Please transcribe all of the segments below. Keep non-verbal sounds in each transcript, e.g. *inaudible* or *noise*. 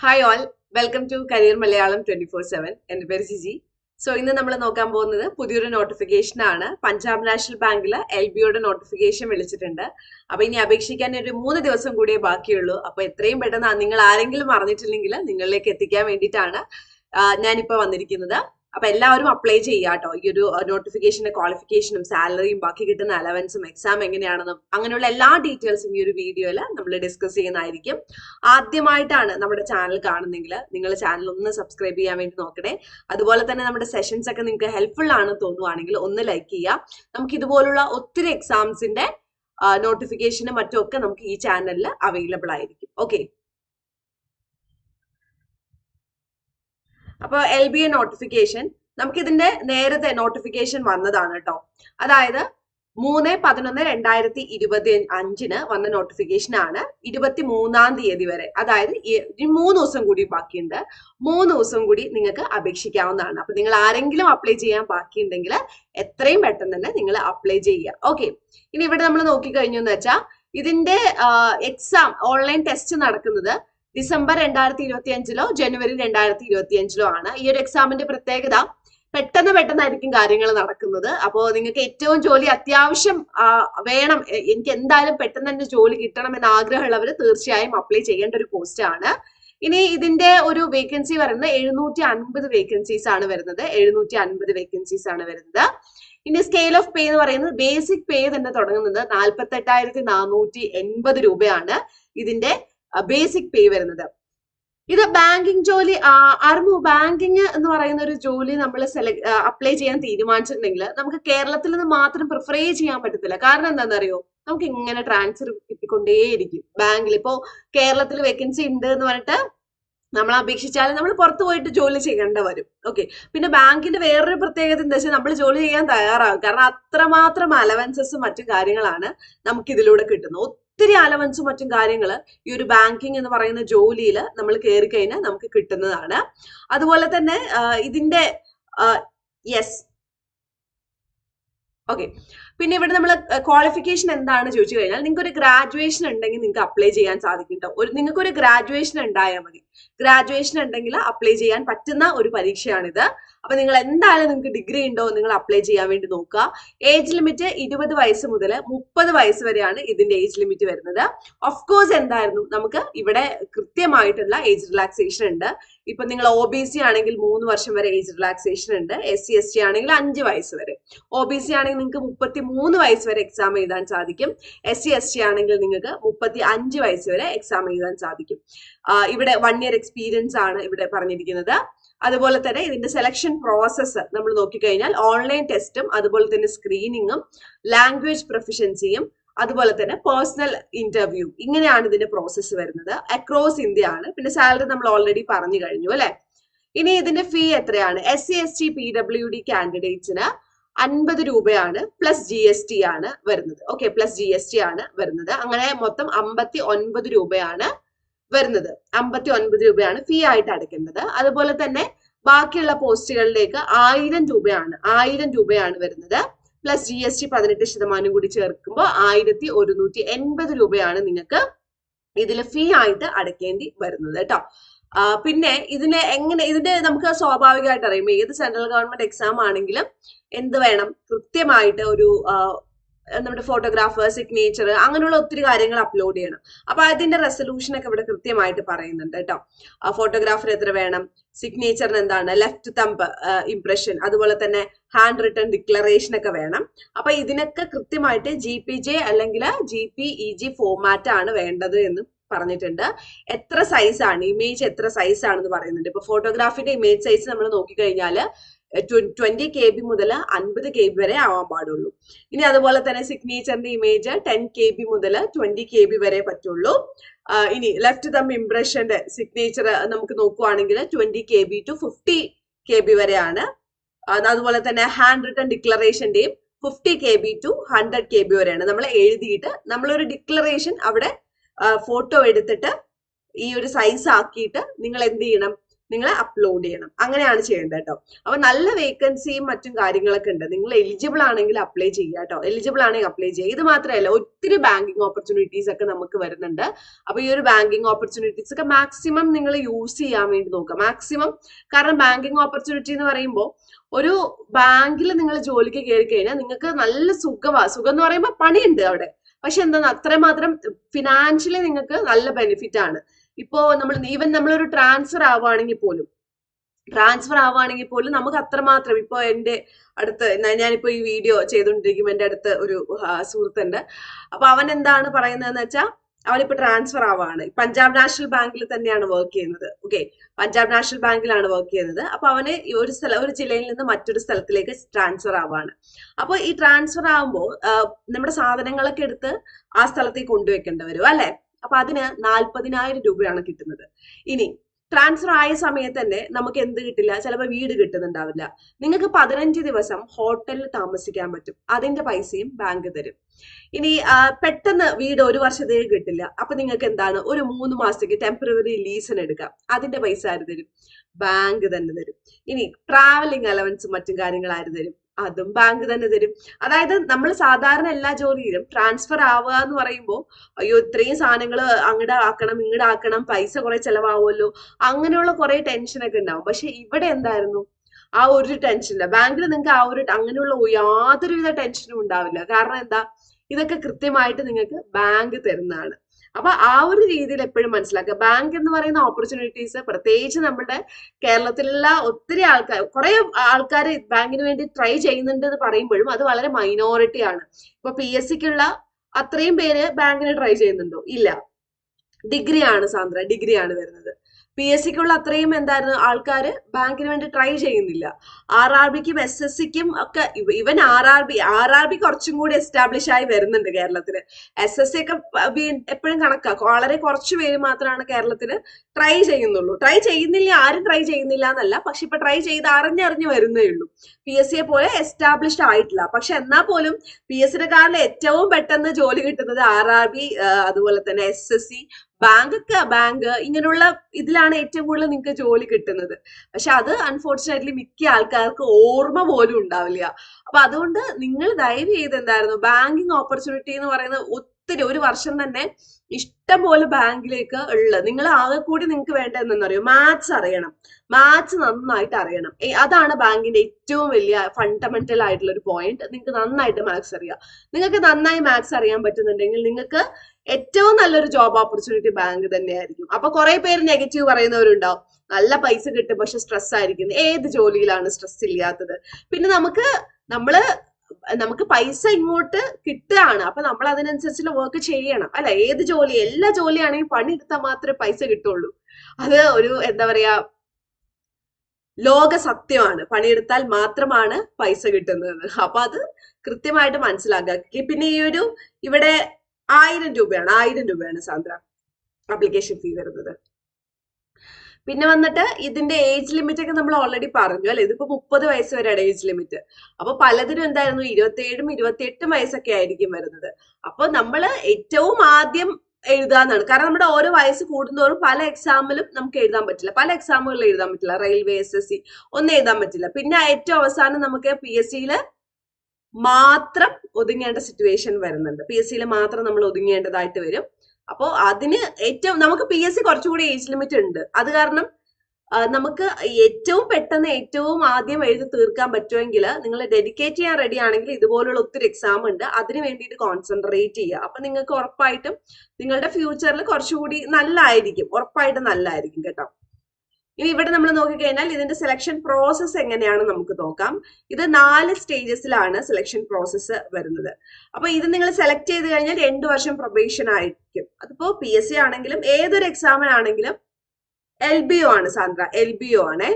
Hi all welcome to career Malayalam twenty four seven എന്റെ പേര് Jiji so ഇന്ന് നമ്മൾ നോക്കാൻ പോകുന്നത് പുതിയൊരു നോട്ടിഫിക്കേഷൻ ആണ്. പഞ്ചാബ് നാഷണൽ ബാങ്കിൽ എൽ ബിയുടെ നോട്ടിഫിക്കേഷൻ വിളിച്ചിട്ടുണ്ട്. അപ്പൊ ഇനി അപേക്ഷിക്കാൻ ഒരു മൂന്ന് ദിവസം കൂടിയേ ബാക്കിയുള്ളൂ. അപ്പൊ എത്രയും പെട്ടെന്ന് നിങ്ങൾ ആരെങ്കിലും അറിഞ്ഞിട്ടില്ലെങ്കിൽ നിങ്ങളിലേക്ക് എത്തിക്കാൻ വേണ്ടിയിട്ടാണ് ഞാനിപ്പോ വന്നിരിക്കുന്നത്. അപ്പൊ എല്ലാവരും അപ്ലൈ ചെയ്യുക കേട്ടോ ഈ ഒരു നോട്ടിഫിക്കേഷന്റെ ക്വാളിഫിക്കേഷനും സാലറിയും ബാക്കി കിട്ടുന്ന അലവൻസും എക്സാം എങ്ങനെയാണെന്നും അങ്ങനെയുള്ള എല്ലാ ഡീറ്റെയിൽസും ഈ ഒരു വീഡിയോയിൽ നമ്മൾ ഡിസ്കസ് ചെയ്യുന്നതായിരിക്കും. ആദ്യമായിട്ടാണ് നമ്മുടെ ചാനൽ കാണുന്നെങ്കിൽ നിങ്ങൾ ചാനൽ ഒന്ന് സബ്സ്ക്രൈബ് ചെയ്യാൻ വേണ്ടി നോക്കണേ. അതുപോലെ തന്നെ നമ്മുടെ സെഷൻസ് ഒക്കെ നിങ്ങൾക്ക് ഹെൽപ്ഫുൾ ആണെന്ന് തോന്നുവാണെങ്കിൽ ഒന്ന് ലൈക്ക് ചെയ്യുക നമുക്ക് ഇതുപോലുള്ള ഒത്തിരി എക്സാംസിന്റെ നോട്ടിഫിക്കേഷനും മറ്റും ഒക്കെ നമുക്ക് ഈ ചാനലിൽ അവൈലബിൾ ആയിരിക്കും. ഓക്കെ അപ്പോൾ എൽ ബി എ നോട്ടിഫിക്കേഷൻ നമുക്ക് ഇതിന്റെ നേരത്തെ നോട്ടിഫിക്കേഷൻ വന്നതാണ് കേട്ടോ അതായത് മൂന്ന് പതിനൊന്ന് രണ്ടായിരത്തി ഇരുപത്തി അഞ്ചിന് വന്ന നോട്ടിഫിക്കേഷൻ ആണ് ഇരുപത്തി മൂന്നാം തീയതി വരെ. അതായത് മൂന്ന് ദിവസം കൂടി ബാക്കിയുണ്ട്. മൂന്ന് ദിവസം കൂടി നിങ്ങൾക്ക് അപേക്ഷിക്കാവുന്നതാണ്. അപ്പൊ നിങ്ങൾ ആരെങ്കിലും അപ്ലൈ ചെയ്യാൻ ബാക്കിയുണ്ടെങ്കിൽ എത്രയും പെട്ടെന്ന് തന്നെ നിങ്ങൾ അപ്ലൈ ചെയ്യുക. ഓക്കെ ഇനി ഇവിടെ നമ്മൾ നോക്കിക്കഴിഞ്ഞു എന്ന് വെച്ചാൽ ഇതിന്റെ എക്സാം ഓൺലൈൻ ടെസ്റ്റ് നടക്കുന്നത് ഡിസംബർ രണ്ടായിരത്തി ഇരുപത്തി അഞ്ചിലോ ജനുവരി രണ്ടായിരത്തി ഇരുപത്തി അഞ്ചിലോ ആണ് ഈ ഒരു എക്സാമിന്റെ പ്രത്യേകത. പെട്ടെന്ന് പെട്ടെന്നായിരിക്കും കാര്യങ്ങൾ നടക്കുന്നത്. അപ്പോൾ നിങ്ങൾക്ക് ഏറ്റവും ജോലി അത്യാവശ്യം വേണം. എനിക്ക് എന്തായാലും പെട്ടെന്ന് തന്നെ ജോലി കിട്ടണം എന്ന ആഗ്രഹമുള്ളവർ തീർച്ചയായും അപ്ലൈ ചെയ്യേണ്ട ഒരു പോസ്റ്റ് ആണ്. ഇനി ഇതിന്റെ ഒരു വേക്കൻസി വരുന്നത് എഴുന്നൂറ്റി അൻപത് വേക്കൻസീസ് ആണ് വരുന്നത്. എഴുന്നൂറ്റി അൻപത് വേക്കൻസീസ് ആണ് വരുന്നത്. ഇനി സ്കെയിൽ ഓഫ് പേ എന്ന് പറയുന്നത് ബേസിക് പേ തന്നെ തുടങ്ങുന്നത് നാൽപ്പത്തെട്ടായിരത്തി നാനൂറ്റി എൺപത് രൂപയാണ് ഇതിന്റെ ബേസിക് പേ വരുന്നത്. ഇത് ബാങ്കിങ് ജോലി അറിമു ബാങ്കിങ് എന്ന് പറയുന്ന ഒരു ജോലി നമ്മൾ അപ്ലൈ ചെയ്യാൻ തീരുമാനിച്ചിട്ടുണ്ടെങ്കിൽ നമുക്ക് കേരളത്തിൽ നിന്ന് മാത്രം പ്രിഫർ ചെയ്യാൻ പറ്റത്തില്ല. കാരണം എന്താണെന്നറിയോ? നമുക്ക് ഇങ്ങനെ ട്രാൻസ്ഫർ കിട്ടിക്കൊണ്ടേയിരിക്കും. ബാങ്കിൽ ഇപ്പോ കേരളത്തിൽ വേക്കൻസി ഉണ്ട് എന്ന് പറഞ്ഞിട്ട് നമ്മൾ അപേക്ഷിച്ചാൽ നമ്മൾ പുറത്തു പോയിട്ട് ജോലി ചെയ്യേണ്ട വരും. ഓക്കെ പിന്നെ ബാങ്കിന്റെ വേറൊരു പ്രത്യേകത എന്താ വെച്ചാൽ നമ്മൾ ജോലി ചെയ്യാൻ തയ്യാറാകും. കാരണം അത്രമാത്രം അലവൻസസും മറ്റു കാര്യങ്ങളാണ് നമുക്ക് ഇതിലൂടെ കിട്ടുന്നത്. ഒത്തിരി അലവൻസും മറ്റും കാര്യങ്ങൾ ഈ ഒരു ബാങ്കിങ് എന്ന് പറയുന്ന ജോലിയിൽ നമ്മൾ കയറി കഴിഞ്ഞാൽ നമുക്ക് കിട്ടുന്നതാണ്. അതുപോലെ തന്നെ ഇതിന്റെ യെസ് ഓക്കെ പിന്നെ ഇവിടെ നമ്മൾ ക്വാളിഫിക്കേഷൻ എന്താണ് ചോദിച്ചു കഴിഞ്ഞാൽ നിങ്ങൾക്ക് ഒരു ഗ്രാജുവേഷൻ ഉണ്ടെങ്കിൽ നിങ്ങൾക്ക് അപ്ലൈ ചെയ്യാൻ സാധിക്കും കേട്ടോ ഒരു നിങ്ങൾക്ക് ഒരു ഗ്രാജുവേഷൻ ഉണ്ടായാൽ മതി. ഗ്രാജുവേഷൻ ഉണ്ടെങ്കിൽ അപ്ലൈ ചെയ്യാൻ പറ്റുന്ന ഒരു പരീക്ഷയാണിത്. അപ്പൊ നിങ്ങൾ എന്തായാലും നിങ്ങൾക്ക് ഡിഗ്രി ഉണ്ടോ നിങ്ങൾ അപ്ലൈ ചെയ്യാൻ വേണ്ടി നോക്കുക. ഏജ് ലിമിറ്റ് ഇരുപത് വയസ്സ് മുതൽ മുപ്പത് വയസ്സ് വരെയാണ് ഇതിന്റെ ഏജ് ലിമിറ്റ് വരുന്നത്. ഓഫ് കോഴ്സ് എന്തായിരുന്നു? നമുക്ക് ഇവിടെ കൃത്യമായിട്ടുള്ള ഏജ് റിലാക്സേഷൻ ഉണ്ട്. ഇപ്പൊ നിങ്ങൾ ഒ ബി സി ആണെങ്കിൽ മൂന്ന് വർഷം വരെ ഏജ് റിലാക്സേഷൻ ഉണ്ട്. എസ് സി എസ് ടി ആണെങ്കിൽ അഞ്ച് വയസ്സ് വരെ. ഒ ബി സി ആണെങ്കിൽ നിങ്ങൾക്ക് മുപ്പത്തി മൂന്ന് വയസ്സ് വരെ എക്സാം എഴുതാൻ സാധിക്കും. എസ് സി എസ് ടി ആണെങ്കിൽ നിങ്ങൾക്ക് മുപ്പത്തി അഞ്ച് വയസ്സ് വരെ എക്സാം എഴുതാൻ സാധിക്കും. ഇവിടെ വൺ ഇയർ എക്സ്പീരിയൻസ് ആണ് ഇവിടെ പറഞ്ഞിരിക്കുന്നത്. അതുപോലെ തന്നെ ഇതിന്റെ സെലക്ഷൻ പ്രോസസ്സ് നമ്മൾ നോക്കിക്കഴിഞ്ഞാൽ ഓൺലൈൻ ടെസ്റ്റും അതുപോലെ തന്നെ സ്ക്രീനിങ്ങും ലാംഗ്വേജ് പ്രൊഫിഷ്യൻസിയും അതുപോലെ തന്നെ പേഴ്സണൽ ഇന്റർവ്യൂ ഇങ്ങനെയാണ് ഇതിന്റെ പ്രോസസ്സ് വരുന്നത്. അക്രോസ് ഇന്ത്യ ആണ്. പിന്നെ സാലറി നമ്മൾ ഓൾറെഡി പറഞ്ഞു കഴിഞ്ഞു അല്ലെ? ഇനി ഇതിന്റെ ഫീ എത്രയാണ്? S C S T P W D കാൻഡിഡേറ്റ്സിന് അൻപത് രൂപയാണ് പ്ലസ് ജി എസ് ടി ആണ് വരുന്നത്. Okay plus G S T ആണ് വരുന്നത്. അങ്ങനെ മൊത്തം അമ്പത്തി ഒൻപത് രൂപയാണ് വരുന്നത്. അമ്പത്തി ഒൻപത് രൂപയാണ് ഫീ ആയിട്ട് അടയ്ക്കേണ്ടത്. അതുപോലെ തന്നെ ബാക്കിയുള്ള പോസ്റ്റുകളിലേക്ക് ആയിരം രൂപയാണ് ആയിരം രൂപയാണ് വരുന്നത്. പ്ലസ് ജി എസ് ടി പതിനെട്ട് ശതമാനം കൂടി ചേർക്കുമ്പോൾ ആയിരത്തി ഒരുന്നൂറ്റി എൺപത് രൂപയാണ് നിങ്ങൾക്ക് ഇതിൽ ഫീ ആയിട്ട് അടയ്ക്കേണ്ടി വരുന്നത് കേട്ടോ. പിന്നെ ഇതിനെ എങ്ങനെ ഇതിന്റെ നമുക്ക് സ്വാഭാവികമായിട്ട് അറിയാം. ഏത് സെൻട്രൽ ഗവൺമെന്റ് എക്സാം ആണെങ്കിലും എന്ത് വേണം? കൃത്യമായിട്ട് ഒരു നമ്മുടെ ഫോട്ടോഗ്രാഫർ സിഗ്നേച്ചർ അങ്ങനെയുള്ള ഒത്തിരി കാര്യങ്ങൾ അപ്ലോഡ് ചെയ്യണം. അപ്പൊ അതിന്റെ റെസൊല്യൂഷൻ ഒക്കെ ഇവിടെ കൃത്യമായിട്ട് പറയുന്നുണ്ട് കേട്ടോ. ഫോട്ടോഗ്രാഫർ എത്ര വേണം? സിഗ്നേച്ചറിന് എന്താണ്? ലെഫ്റ്റ് തമ്പ് ഇംപ്രഷൻ അതുപോലെ തന്നെ ഹാൻഡ് റിട്ടേൺ ഡിക്ലറേഷൻ ഒക്കെ വേണം. അപ്പൊ ഇതിനൊക്കെ കൃത്യമായിട്ട് ജി പി ജെ അല്ലെങ്കിൽ ജി പി ഇ ജി ആണ് വേണ്ടത് എന്ന് പറഞ്ഞിട്ടുണ്ട്. എത്ര സൈസ് ആണ് ഇമേജ് എത്ര സൈസ് ആണെന്ന് പറയുന്നുണ്ട്. ഇപ്പൊ ഫോട്ടോഗ്രാഫിന്റെ ഇമേജ് സൈസ് നമ്മൾ നോക്കിക്കഴിഞ്ഞാൽ ട്വന്റി കെ ബി മുതൽ അൻപത് കെ ബി വരെ ആവാൻ പാടുള്ളൂ. ഇനി അതുപോലെ തന്നെ സിഗ്നേച്ചറിന്റെ ഇമേജ് ടെൻ കെ ബി മുതൽ ട്വന്റി കെ ബി വരെ പറ്റുള്ളൂ. ഇനി ലെഫ്റ്റ് തം ഇംപ്രഷന്റെ സിഗ്നേച്ചർ നമുക്ക് നോക്കുവാണെങ്കിൽ twenty K B to fifty K B വരെയാണ് അതുപോലെ തന്നെ hand written ഡിക്ലറേഷന്റെയും fifty K B to hundred K B വരെയാണ്. നമ്മൾ എഴുതിയിട്ട് നമ്മളൊരു ഡിക്ലറേഷൻ അവിടെ ഫോട്ടോ എടുത്തിട്ട് ഈ ഒരു സൈസ് ആക്കിയിട്ട് നിങ്ങൾ എന്ത് ചെയ്യണം? നിങ്ങൾ അപ്ലോഡ് ചെയ്യണം. അങ്ങനെയാണ് ചെയ്യേണ്ടത് കേട്ടോ അപ്പൊ നല്ല വേക്കൻസിയും മറ്റും കാര്യങ്ങളൊക്കെ ഉണ്ട്. നിങ്ങൾ എലിജിബിൾ ആണെങ്കിൽ അപ്ലൈ ചെയ്യുക കേട്ടോ എലിജിബിൾ ആണെങ്കിൽ അപ്ലൈ ചെയ്യുക. ഇത് മാത്രമല്ല ഒത്തിരി ബാങ്കിങ് ഓപ്പർച്യൂണിറ്റീസ് ഒക്കെ നമുക്ക് വരുന്നുണ്ട്. അപ്പൊ ഈ ഒരു ബാങ്കിങ് ഓപ്പർച്യൂണിറ്റീസ് ഒക്കെ മാക്സിമം നിങ്ങൾ യൂസ് ചെയ്യാൻ വേണ്ടി നോക്കുക. മാക്സിമം കാരണം ബാങ്കിങ് ഓപ്പർച്യൂണിറ്റി എന്ന് പറയുമ്പോൾ ഒരു ബാങ്കിൽ നിങ്ങൾ ജോലിക്ക് കയറി കഴിഞ്ഞാൽ നിങ്ങൾക്ക് നല്ല സുഖമാ സുഖം എന്ന് പറയുമ്പോൾ പണിയുണ്ട് അവിടെ. പക്ഷെ എന്താണ് അത്രമാത്രം ഫിനാൻഷ്യലി നിങ്ങൾക്ക് നല്ല ബെനിഫിറ്റ് ആണ്. ഇപ്പോ നമ്മൾ ഈവൻ നമ്മളൊരു ട്രാൻസ്ഫർ ആവുകയാണെങ്കിൽ പോലും ട്രാൻസ്ഫർ ആവുകയാണെങ്കിൽ പോലും നമുക്ക് അത്രമാത്രം ഇപ്പൊ എന്റെ അടുത്ത് ഞാൻ- ഞാനിപ്പോ ഈ വീഡിയോ ചെയ്തുകൊണ്ടിരിക്കുമ്പോൾ എന്റെ അടുത്ത് ഒരു സുഹൃത്തുണ്ട്. അപ്പൊ അവൻ എന്താണ് പറയുന്നതെന്ന് വെച്ചാൽ അവനിപ്പോ ട്രാൻസ്ഫർ ആവാണ്. പഞ്ചാബ് നാഷണൽ ബാങ്കിൽ തന്നെയാണ് വർക്ക് ചെയ്യുന്നത്. ഓക്കെ പഞ്ചാബ് നാഷണൽ ബാങ്കിലാണ് വർക്ക് ചെയ്യുന്നത്. അപ്പൊ അവന് ഒരു സ്ഥല ഒരു ജില്ലയിൽ നിന്ന് മറ്റൊരു സ്ഥലത്തിലേക്ക് ട്രാൻസ്ഫർ ആവാണ്. അപ്പൊ ഈ ട്രാൻസ്ഫർ ആവുമ്പോൾ നമ്മുടെ സാധനങ്ങളൊക്കെ എടുത്ത് ആ സ്ഥലത്തേക്ക് കൊണ്ടുവെക്കേണ്ടി വരും അല്ലെ? അപ്പൊ അതിന് നാൽപ്പതിനായിരം രൂപയാണ് കിട്ടുന്നത്. ഇനി ട്രാൻസ്ഫർ ആയ സമയത്ത് തന്നെ നമുക്ക് എന്ത് കിട്ടില്ല? ചിലപ്പോൾ വീട് കിട്ടുന്നുണ്ടാവില്ല. നിങ്ങൾക്ക് പതിനഞ്ച് ദിവസം ഹോട്ടലിൽ താമസിക്കാൻ പറ്റും. അതിന്റെ പൈസയും ബാങ്ക് തരും. ഇനി പെട്ടെന്ന് വീട് ഒരു വർഷത്തേക്ക് കിട്ടില്ല. അപ്പൊ നിങ്ങൾക്ക് എന്താണ്? ഒരു മൂന്ന് മാസത്തേക്ക് ടെമ്പററി ലീസിന് എടുക്കാം. അതിന്റെ പൈസ ആര് തരും? ബാങ്ക് തന്നെ തരും. ഇനി ട്രാവലിംഗ് അലവൻസും മറ്റും കാര്യങ്ങൾ ആര് തരും? അതും ബാങ്ക് തന്നെ തരും. അതായത് നമ്മൾ സാധാരണ എല്ലാ ജോലിയിലും ട്രാൻസ്ഫർ ആവുക എന്ന് പറയുമ്പോൾ അയ്യോ ഇത്രയും സാധനങ്ങൾ അങ്ങോട്ട് ആക്കണം ഇങ്ങോട്ട് ആക്കണം പൈസ കുറെ ചെലവാകുമല്ലോ അങ്ങനെയുള്ള കുറെ ടെൻഷനൊക്കെ ഉണ്ടാവും പക്ഷെ ഇവിടെ എന്തായിരുന്നു? ആ ഒരു ടെൻഷൻ ഇല്ല. ബാങ്കിൽ നിങ്ങൾക്ക് ആ ഒരു അങ്ങനെയുള്ള യാതൊരുവിധ ടെൻഷനും ഉണ്ടാവില്ല. കാരണം എന്താ? ഇതൊക്കെ കൃത്യമായിട്ട് നിങ്ങൾക്ക് ബാങ്ക് തരുന്നതാണ്. അപ്പൊ ആ ഒരു രീതിയിൽ എപ്പോഴും മനസ്സിലാക്കുക. ബാങ്ക് എന്ന് പറയുന്ന ഓപ്പർച്യൂണിറ്റീസ് പ്രത്യേകിച്ച് നമ്മുടെ കേരളത്തിലുള്ള ഒത്തിരി ആൾക്കാർ കുറെ ആൾക്കാർ ബാങ്കിന് വേണ്ടി ട്രൈ ചെയ്യുന്നുണ്ട് എന്ന് പറയുമ്പോഴും അത് വളരെ മൈനോറിറ്റി ആണ്. ഇപ്പൊ പി എസ് സിക്കുള്ള അത്രയും പേര് ബാങ്കിന് ട്രൈ ചെയ്യുന്നുണ്ടോ? ഇല്ല. ഡിഗ്രി ആണ് സാന്ദ്ര ഡിഗ്രി ആണ് വരുന്നത്. പി എസ് സിക്കുള്ള അത്രയും എന്തായിരുന്നു? ആൾക്കാർ ബാങ്കിന് വേണ്ടി ട്രൈ ചെയ്യുന്നില്ല. ആർ ആർ ബിക്കും എസ് എസ് സിക്കും ഒക്കെ ഇവൻ R R B R R B കുറച്ചും കൂടി എസ്റ്റാബ്ലിഷ് ആയി വരുന്നുണ്ട് കേരളത്തിൽ എസ് എസ് സി ഒക്കെ എപ്പോഴും കണക്കാ. വളരെ കുറച്ച് പേര് മാത്രമാണ് കേരളത്തിൽ ട്രൈ ചെയ്യുന്നുള്ളൂ. ട്രൈ ചെയ്യുന്നില്ല ആരും ട്രൈ ചെയ്യുന്നില്ല എന്നല്ല പക്ഷെ ഇപ്പൊ ട്രൈ ചെയ്ത് അറിഞ്ഞറിഞ്ഞ് വരുന്നേ ഉള്ളൂ. പി എസ് സിയെ പോലെ എസ്റ്റാബ്ലിഷ്ഡ് ആയിട്ടില്ല. പക്ഷെ എന്നാൽ പോലും പി എസ് സിനെക്കാരിൽ ഏറ്റവും പെട്ടെന്ന് ജോലി കിട്ടുന്നത് ആർ ആർ ബി അതുപോലെ തന്നെ S S C bank bank ഇങ്ങനെയുള്ള ഇതിലാണ് ഏറ്റവും കൂടുതൽ നിങ്ങൾക്ക് ജോലി കിട്ടുന്നത്. പക്ഷെ അത് അൺഫോർച്ചുനേറ്റ്ലി മിക്ക ആൾക്കാർക്ക് ഓർമ്മ പോലും ഉണ്ടാവില്ല. അപ്പൊ അതുകൊണ്ട് നിങ്ങൾ ദയവ് ചെയ്ത് എന്തായിരുന്നു ബാങ്കിങ് ഓപ്പർച്യൂണിറ്റി എന്ന് പറയുന്നത് ഒത്തിരി ഒരു വർഷം തന്നെ ഇഷ്ടം പോലെ ബാങ്കിലേക്ക് ഉള്ളത്. നിങ്ങൾ ആകെ കൂടി നിങ്ങൾക്ക് വേണ്ട എന്തെന്നറിയോ മാത്സ് അറിയണം. മാത്സ് നന്നായിട്ട് അറിയണം. അതാണ് ബാങ്കിന്റെ ഏറ്റവും വലിയ ഫണ്ടമെന്റൽ ആയിട്ടുള്ള ഒരു പോയിന്റ് നിങ്ങൾക്ക് നന്നായിട്ട് മാത്സ് അറിയാം. നിങ്ങൾക്ക് നന്നായി മാത്സ് അറിയാൻ പറ്റുന്നുണ്ടെങ്കിൽ നിങ്ങൾക്ക് ഏറ്റവും നല്ലൊരു ജോബ് ഓപ്പർച്യൂണിറ്റി ബാങ്ക് തന്നെയായിരിക്കും. അപ്പൊ കുറെ പേര് നെഗറ്റീവ് പറയുന്നവരുണ്ടാവും. നല്ല പൈസ കിട്ടും പക്ഷെ സ്ട്രെസ് ആയിരിക്കും ഏത് ജോലിയിലാണ് സ്ട്രെസ് ഇല്ലാത്തത്? പിന്നെ നമുക്ക് നമ്മൾ നമുക്ക് പൈസ ഇങ്ങോട്ട് കിട്ടുകയാണ്. അപ്പൊ നമ്മൾ അതിനനുസരിച്ചുള്ള വർക്ക് ചെയ്യണം. അല്ല ഏത് ജോലി എല്ലാ ജോലിയാണെങ്കിൽ പണിയെടുത്താൽ മാത്രമേ പൈസ കിട്ടുള്ളൂ. അത് ഒരു എന്താ പറയാ ലോക സത്യമാണ്. പണിയെടുത്താൽ മാത്രമാണ് പൈസ കിട്ടുന്നത്. അപ്പൊ അത് കൃത്യമായിട്ട് മനസ്സിലാക്കുക. പിന്നെ ഈ ഒരു ഇവിടെ ആയിരം രൂപയാണ് ആയിരം രൂപയാണ് സാന്ദ്ര ആപ്ലിക്കേഷൻ ഫീ വരുന്നത്. പിന്നെ വന്നിട്ട് ഇതിന്റെ ഏജ് ലിമിറ്റ് ഒക്കെ നമ്മൾ ഓൾറെഡി പറഞ്ഞു അല്ലെ? ഇതിപ്പോ മുപ്പത് വയസ്സ് വരെയാണ് ഏജ് ലിമിറ്റ് അപ്പൊ പലതിനും എന്തായിരുന്നു? ഇരുപത്തിയേഴും ഇരുപത്തിയെട്ടും വയസ്സൊക്കെ ആയിരിക്കും വരുന്നത്. അപ്പൊ നമ്മൾ ഏറ്റവും ആദ്യം എഴുതാന്നാണ് കാരണം നമ്മുടെ ഓരോ വയസ്സ് കൂടുന്നതോറും പല എക്സാമിലും നമുക്ക് എഴുതാൻ പറ്റില്ല. പല എക്സാമുകളിൽ എഴുതാൻ പറ്റില്ല. റെയിൽവേ എസ് എസ് സി ഒന്നും എഴുതാൻ പറ്റില്ല. പിന്നെ ഏറ്റവും അവസാനം നമുക്ക് പി എസ് സിയിൽ മാത്രം ഒതുങ്ങേണ്ട സിറ്റുവേഷൻ വരുന്നുണ്ട്. പി എസ് സിയിൽ മാത്രം നമ്മൾ ഒതുങ്ങേണ്ടതായിട്ട് വരും. അപ്പോൾ അതിന് ഏറ്റവും നമുക്ക് പി എസ് സി കുറച്ചുകൂടി ഏജ് ലിമിറ്റ് ഉണ്ട്. അത് കാരണം നമുക്ക് ഏറ്റവും പെട്ടെന്ന് ഏറ്റവും ആദ്യം എഴുതി തീർക്കാൻ പറ്റുമെങ്കിൽ നിങ്ങൾ ഡെഡിക്കേറ്റ് ചെയ്യാൻ റെഡി ആണെങ്കിൽ ഇതുപോലുള്ള ഒത്തിരി എക്സാം ഉണ്ട്. അതിന് വേണ്ടിയിട്ട് കോൺസെൻട്രേറ്റ് ചെയ്യുക. അപ്പൊ നിങ്ങൾക്ക് ഉറപ്പായിട്ടും നിങ്ങളുടെ ഫ്യൂച്ചറിൽ കുറച്ചുകൂടി നല്ലതായിരിക്കും ഉറപ്പായിട്ടും നല്ലതായിരിക്കും കേട്ടോ. ഇനി ഇവിടെ നമ്മൾ നോക്കിക്കഴിഞ്ഞാൽ ഇതിന്റെ സെലക്ഷൻ പ്രോസസ്സ് എങ്ങനെയാണ് നമുക്ക് നോക്കാം. ഇത് നാല് സ്റ്റേജസിലാണ് സെലക്ഷൻ പ്രോസസ്സ് വരുന്നത്. അപ്പൊ ഇത് നിങ്ങൾ സെലക്ട് ചെയ്ത് കഴിഞ്ഞാൽ രണ്ടു വർഷം പ്രൊബേഷൻ ആയിരിക്കും. അതിപ്പോ പി എസ് സി ആണെങ്കിലും ഏതൊരു എക്സാമിനാണെങ്കിലും എൽ ബി ഒ ആണ് സാന്ദ്ര എൽ ബി ഒ ആണേ.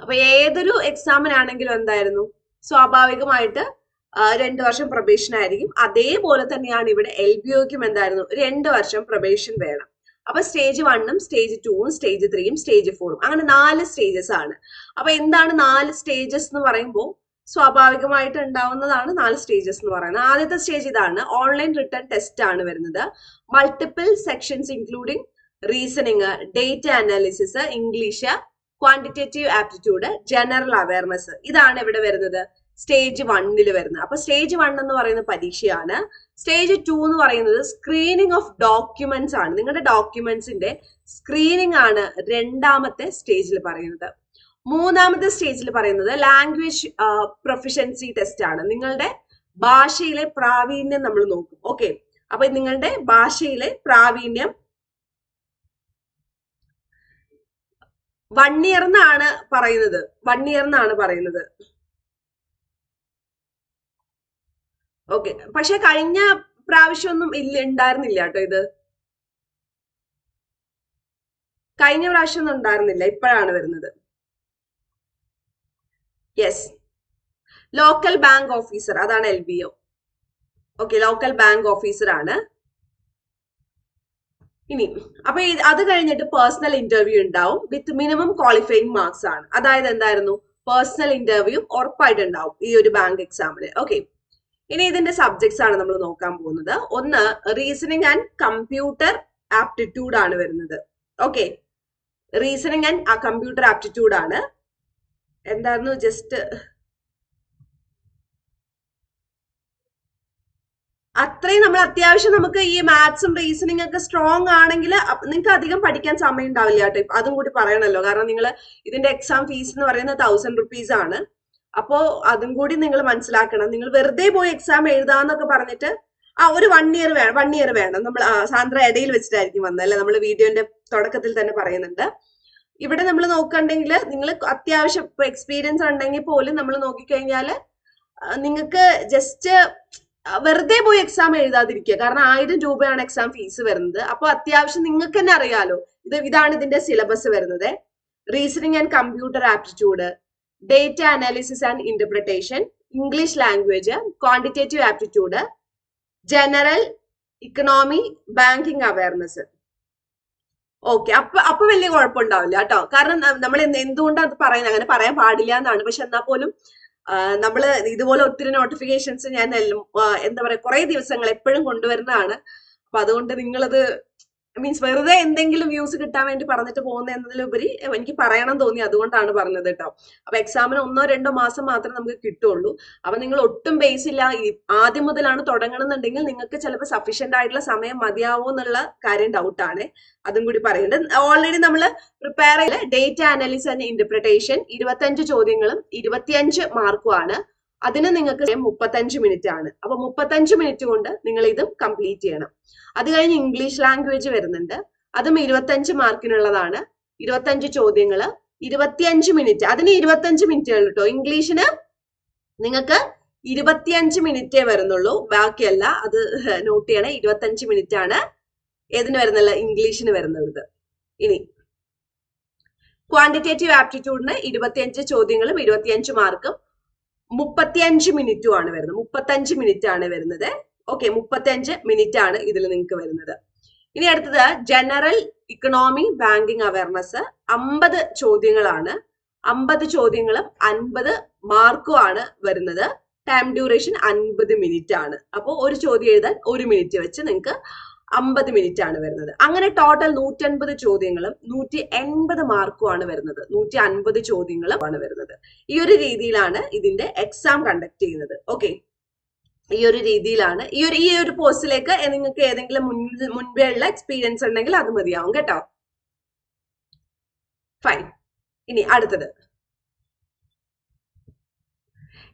അപ്പൊ ഏതൊരു എക്സാമിനാണെങ്കിലും എന്തായിരുന്നു? സ്വാഭാവികമായിട്ട് രണ്ടു വർഷം പ്രൊബേഷൻ ആയിരിക്കും. അതേപോലെ തന്നെയാണ് ഇവിടെ എൽ ബി ഒക്കും എന്തായിരുന്നു? രണ്ട് വർഷം പ്രൊബേഷൻ വേണം. അപ്പൊ സ്റ്റേജ് വണ്ണും സ്റ്റേജ് ടൂവും സ്റ്റേജ് ത്രീയും സ്റ്റേജ് ഫോറും അങ്ങനെ നാല് സ്റ്റേജസ് ആണ്. അപ്പൊ എന്താണ് നാല് സ്റ്റേജസ് എന്ന് പറയുമ്പോൾ സ്വാഭാവികമായിട്ട് ഉണ്ടാവുന്നതാണ് നാല് സ്റ്റേജസ് എന്ന് പറയുന്നത്. ആദ്യത്തെ സ്റ്റേജ് ഇതാണ് ഓൺലൈൻ റിട്ടേൺ ടെസ്റ്റ് ആണ് വരുന്നത്. Multiple sections including reasoning data analysis English quantitative aptitude general awareness ഇതാണ് ഇവിടെ വരുന്നത്. സ്റ്റേജ് വണ്ണിൽ വരുന്നത്. അപ്പൊ സ്റ്റേജ് വൺ എന്ന് പറയുന്ന പരീക്ഷയാണ്. സ്റ്റേജ് ടു എന്ന് പറയുന്നത് സ്ക്രീനിങ് ഓഫ് ഡോക്യുമെന്റ്സ് ആണ്. നിങ്ങളുടെ ഡോക്യുമെന്റ്സിന്റെ സ്ക്രീനിങ് ആണ് രണ്ടാമത്തെ സ്റ്റേജിൽ പറയുന്നത്. മൂന്നാമത്തെ സ്റ്റേജിൽ പറയുന്നത് ലാംഗ്വേജ് പ്രൊഫിഷ്യൻസി ടെസ്റ്റ് ആണ്. നിങ്ങളുടെ ഭാഷയിലെ പ്രാവീണ്യം നമ്മൾ നോക്കും. ഓക്കെ അപ്പൊ നിങ്ങളുടെ ഭാഷയിലെ പ്രാവീണ്യം വൺ ഇയർ എന്നാണ് പറയുന്നത്. വൺ ഇയർ എന്നാണ് പറയുന്നത്. ഓക്കെ. പക്ഷെ കഴിഞ്ഞ പ്രാവശ്യമൊന്നും ഇല്ല ഉണ്ടായിരുന്നില്ല കേട്ടോ ഇത്. കഴിഞ്ഞ പ്രാവശ്യം ഒന്നും ഉണ്ടായിരുന്നില്ല ഇപ്പോഴാണ് വരുന്നത്. യെസ് ലോക്കൽ ബാങ്ക് ഓഫീസർ അതാണ് L B okay local bank officer ആണ്. ഇനി അപ്പൊ അത് കഴിഞ്ഞിട്ട് പേഴ്സണൽ ഇന്റർവ്യൂ ഉണ്ടാവും. വിത്ത് മിനിമം ക്വാളിഫൈയിങ് മാർക്സ് ആണ്. അതായത് എന്തായിരുന്നു? പേഴ്സണൽ ഇന്റർവ്യൂ ഉറപ്പായിട്ടുണ്ടാവും ഈ ഒരു ബാങ്ക് എക്സാമിന് ഓക്കെ ഇനി ഇതിന്റെ സബ്ജക്ട്സ് ആണ് നമ്മൾ നോക്കാൻ പോകുന്നത്. ഒന്ന് റീസണിങ് ആൻഡ് കമ്പ്യൂട്ടർ ആപ്റ്റിറ്റ്യൂഡ് ആണ് വരുന്നത്. Okay reasoning and computer aptitude ആണ്. എന്തായിരുന്നു? ജസ്റ്റ് അത്രയും നമ്മൾ അത്യാവശ്യം നമുക്ക് ഈ മാത്സും റീസണിങ് ഒക്കെ സ്ട്രോങ് ആണെങ്കിൽ നിങ്ങൾക്ക് അധികം പഠിക്കാൻ സമയം ഉണ്ടാവില്ല കേട്ടോ. അതും കൂടി പറയണല്ലോ. കാരണം നിങ്ങൾ ഇതിന്റെ എക്സാം ഫീസ് എന്ന് പറയുന്നത് തൗസൻഡ് റുപ്പീസ് ആണ്. അപ്പോ അതും കൂടി നിങ്ങൾ മനസ്സിലാക്കണം. നിങ്ങൾ വെറുതെ പോയി എക്സാം എഴുതാന്നൊക്കെ പറഞ്ഞിട്ട് ആ ഒരു വൺ ഇയർ വേണം വൺ ഇയർ വേണം. നമ്മൾ സാന്ദ്ര ഇടയിൽ വെച്ചിട്ടായിരിക്കും വന്നത്. അല്ലെ? നമ്മൾ വീഡിയോന്റെ തുടക്കത്തിൽ തന്നെ പറയുന്നുണ്ട്. ഇവിടെ നമ്മൾ നോക്കണ്ടെങ്കിൽ നിങ്ങൾ അത്യാവശ്യം എക്സ്പീരിയൻസ് ഉണ്ടെങ്കിൽ പോലും നമ്മൾ നോക്കിക്കഴിഞ്ഞാൽ നിങ്ങൾക്ക് ജസ്റ്റ് വെറുതെ പോയി എക്സാം എഴുതാതിരിക്കുക. കാരണം ആയിരം രൂപയാണ് എക്സാം ഫീസ് വരുന്നത്. അപ്പോൾ അത്യാവശ്യം നിങ്ങൾക്ക് തന്നെ അറിയാലോ. ഇത് ഇതാണ് ഇതിന്റെ സിലബസ് വരുന്നത്. Reasoning and computer aptitude data analysis and interpretation English language quantitative aptitude general economy banking awareness okay അപ്പൊ അപ്പൊ വലിയ കുഴപ്പമുണ്ടാവില്ല കേട്ടോ. കാരണം നമ്മൾ എന്തുകൊണ്ടാണ് അത് പറയുന്നത്? അങ്ങനെ പറയാൻ പാടില്ല എന്നാണ്. പക്ഷെ എന്നാൽ പോലും നമ്മൾ ഇതുപോലെ ഒത്തിരി നോട്ടിഫിക്കേഷൻസ് ഞാൻ എന്താ പറയാ കുറെ ദിവസങ്ങൾ എപ്പോഴും കൊണ്ടുവരുന്നതാണ്. അപ്പൊ അതുകൊണ്ട് നിങ്ങളത് മീൻസ് വെറുതെ എന്തെങ്കിലും വ്യൂസ് കിട്ടാൻ വേണ്ടി പറഞ്ഞിട്ട് പോകുന്ന എന്നതിലുപരി എനിക്ക് പറയണം തോന്നി അതുകൊണ്ടാണ് പറഞ്ഞത് കേട്ടോ അപ്പൊ എക്സാമിന് ഒന്നോ രണ്ടോ മാസം മാത്രമേ നമുക്ക് കിട്ടുള്ളൂ. അപ്പൊ നിങ്ങൾ ഒട്ടും ബേസ് ഇല്ല. ആദ്യം മുതലാണ് തുടങ്ങണമെന്നുണ്ടെങ്കിൽ നിങ്ങൾക്ക് ചിലപ്പോൾ സഫീഷ്യന്റ് ആയിട്ടുള്ള സമയം മതിയാവോ എന്നുള്ള കാര്യം ഡൗട്ടാണ് അതും കൂടി പറയുന്നുണ്ട്. ഓൾറെഡി നമ്മൾ പ്രിപ്പയർ ചെയ്ത ഡേറ്റ അനാലിസിസ് ആൻഡ് ഇന്റർപ്രിട്ടേഷൻ ഇരുപത്തഞ്ച് ചോദ്യങ്ങളും ഇരുപത്തിയഞ്ച് മാർക്കുമാണ് അതിന് നിങ്ങൾക്ക് മുപ്പത്തഞ്ച് മിനിറ്റ് ആണ്. അപ്പൊ മുപ്പത്തഞ്ച് മിനിറ്റ് കൊണ്ട് നിങ്ങൾ ഇത് കംപ്ലീറ്റ് ചെയ്യണം. അത് കഴിഞ്ഞ് ഇംഗ്ലീഷ് ലാംഗ്വേജ് വരുന്നുണ്ട്. അതും ഇരുപത്തഞ്ച് മാർക്കിനുള്ളതാണ് ഇരുപത്തഞ്ച് ചോദ്യങ്ങൾ ഇരുപത്തിയഞ്ച് മിനിറ്റ് അതിന് ഇരുപത്തഞ്ച് മിനിറ്റ് കേട്ടോ ഇംഗ്ലീഷിന് നിങ്ങൾക്ക് ഇരുപത്തിയഞ്ച് മിനിറ്റേ വരുന്നുള്ളൂ. ബാക്കിയല്ല അത് *laughs* നോട്ട് ചെയ്യണേ. ഇരുപത്തഞ്ച് മിനിറ്റ് ആണ്. ഏതിന് വരുന്നില്ല ഇംഗ്ലീഷിന് വരുന്നത് ഇനി ക്വാണ്ടിറ്റേറ്റീവ് ആപ്റ്റിറ്റ്യൂഡിന് ഇരുപത്തിയഞ്ച് ചോദ്യങ്ങളും ഇരുപത്തിയഞ്ച് മാർക്കും മുപ്പത്തിയഞ്ച് മിനിറ്റും ആണ് വരുന്നത്. മുപ്പത്തഞ്ച് മിനിറ്റ് ആണ് വരുന്നത്. ഓക്കെ മുപ്പത്തിയഞ്ച് മിനിറ്റ് ആണ് ഇതിൽ നിങ്ങൾക്ക് വരുന്നത്. ഇനി അടുത്തത് ജനറൽ ഇക്കണോമി ബാങ്കിങ് അവയർനെസ് അമ്പത് ചോദ്യങ്ങളാണ്. അമ്പത് ചോദ്യങ്ങളും അൻപത് മാർക്കും ആണ് വരുന്നത്. ടൈം ഡ്യൂറേഷൻ അൻപത് മിനിറ്റ് ആണ് അപ്പോൾ ഒരു ചോദ്യം എഴുതാൻ ഒരു മിനിറ്റ് വെച്ച് നിങ്ങൾക്ക് അമ്പത് മിനിറ്റ് ആണ് വരുന്നത്. അങ്ങനെ ടോട്ടൽ നൂറ്റൻപത് ചോദ്യങ്ങളും നൂറ്റി എൺപത് മാർക്കും ആണ് വരുന്നത്. നൂറ്റി അൻപത് ചോദ്യങ്ങളും ആണ് വരുന്നത്. ഈ ഒരു രീതിയിലാണ് ഇതിന്റെ എക്സാം കണ്ടക്ട് ചെയ്യുന്നത്. ഓക്കെ ഈ ഒരു രീതിയിലാണ്. ഈ ഒരു ഈ ഒരു പോസ്റ്റിലേക്ക് നിങ്ങൾക്ക് ഏതെങ്കിലും മുൻ മുൻപേ ഉള്ള എക്സ്പീരിയൻസ് ഉണ്ടെങ്കിൽ അത് മതിയാവും കേട്ടോ. ഫൈൻ ഇനി അടുത്തത്.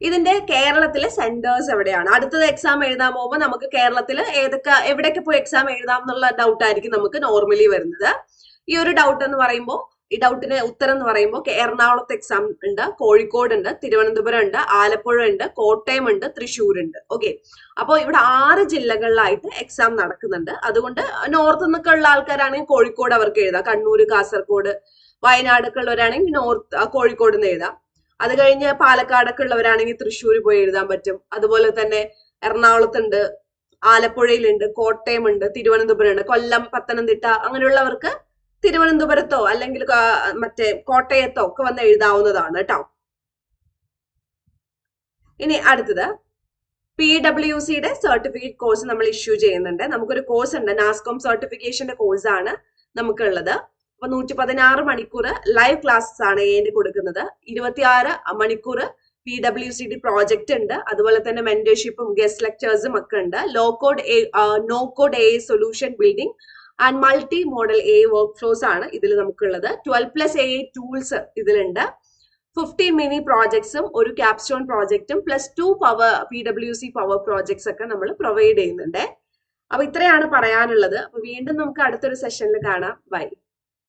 ഇതിന്റെ കേരളത്തിലെ സെന്റേഴ്സ് എവിടെയാണ്? അടുത്തത് എക്സാം എഴുതാൻ പോകുമ്പോൾ നമുക്ക് കേരളത്തിൽ ഏതൊക്കെ എവിടെയൊക്കെ പോയി എക്സാം എഴുതാം എന്നുള്ള ഡൗട്ട് ആയിരിക്കും നമുക്ക് നോർമലി വരുന്നത്. ഈ ഒരു ഡൗട്ട് എന്ന് പറയുമ്പോൾ ഈ ഡൗട്ടിന് ഉത്തരം എന്ന് പറയുമ്പോൾ എറണാകുളത്ത് എക്സാം ഉണ്ട് കോഴിക്കോട് ഉണ്ട് തിരുവനന്തപുരം ഉണ്ട് ആലപ്പുഴ ഉണ്ട് കോട്ടയം ഉണ്ട് തൃശ്ശൂർ ഉണ്ട്. ഓക്കെ അപ്പോൾ ഇവിടെ ആറ് ജില്ലകളിലായിട്ട് എക്സാം നടക്കുന്നുണ്ട്. അതുകൊണ്ട് നോർത്ത് നിന്നൊക്കെ ഉള്ള ആൾക്കാരാണെങ്കിൽ കോഴിക്കോട് അവർക്ക് എഴുതാം. കണ്ണൂർ കാസർഗോഡ് വയനാടൊക്കെ ഉള്ളവരാണെങ്കിൽ നോർത്ത് കോഴിക്കോട് നിന്ന് എഴുതാം. അത് കഴിഞ്ഞ് പാലക്കാടൊക്കെ ഉള്ളവരാണെങ്കിൽ തൃശ്ശൂർ പോയി എഴുതാൻ പറ്റും. അതുപോലെ തന്നെ എറണാകുളത്തുണ്ട് ആലപ്പുഴയിലുണ്ട് കോട്ടയമുണ്ട് തിരുവനന്തപുരം ഉണ്ട് കൊല്ലം പത്തനംതിട്ട അങ്ങനെയുള്ളവർക്ക് തിരുവനന്തപുരത്തോ അല്ലെങ്കിൽ മറ്റേ കോട്ടയത്തോ ഒക്കെ വന്ന് എഴുതാവുന്നതാണ് കേട്ടോ ഇനി അടുത്തത്. പി ഡബ്ല്യു സിയുടെ സർട്ടിഫിക്കറ്റ് കോഴ്സ് നമ്മൾ ഇഷ്യൂ ചെയ്യുന്നുണ്ട്. നമുക്കൊരു കോഴ്സ് ഉണ്ട്. നാസ്കോം സർട്ടിഫിക്കേഷന്റെ കോഴ്സ് ആണ് നമുക്കുള്ളത്. അപ്പൊ നൂറ്റി പതിനാറ് മണിക്കൂർ ലൈവ് ക്ലാസ്സസ് ആണ് എന്റെ കൊടുക്കുന്നത്. ഇരുപത്തിയാറ് മണിക്കൂർ P W C D project ഉണ്ട്. അതുപോലെ തന്നെ മെന്റർഷിപ്പും ഗസ്റ്റ് ലെക്ചേഴ്സും ഒക്കെ ഉണ്ട്. Low code no code A solution building and multi modal A work flows ആണ് ഇതിൽ നമുക്കുള്ളത്. ട്വൽവ് പ്ലസ് എ ടൂൾസ് ഇതിലുണ്ട്. ഫിഫ്റ്റീൻ മിനി പ്രോജക്ട്സും ഒരു capstone പ്രോജക്റ്റും plus two power P W C power projects ഒക്കെ നമ്മൾ പ്രൊവൈഡ് ചെയ്യുന്നുണ്ട്. അപ്പൊ ഇത്രയാണ് പറയാനുള്ളത്. അപ്പൊ വീണ്ടും നമുക്ക് അടുത്തൊരു സെഷനിൽ കാണാം. ബൈ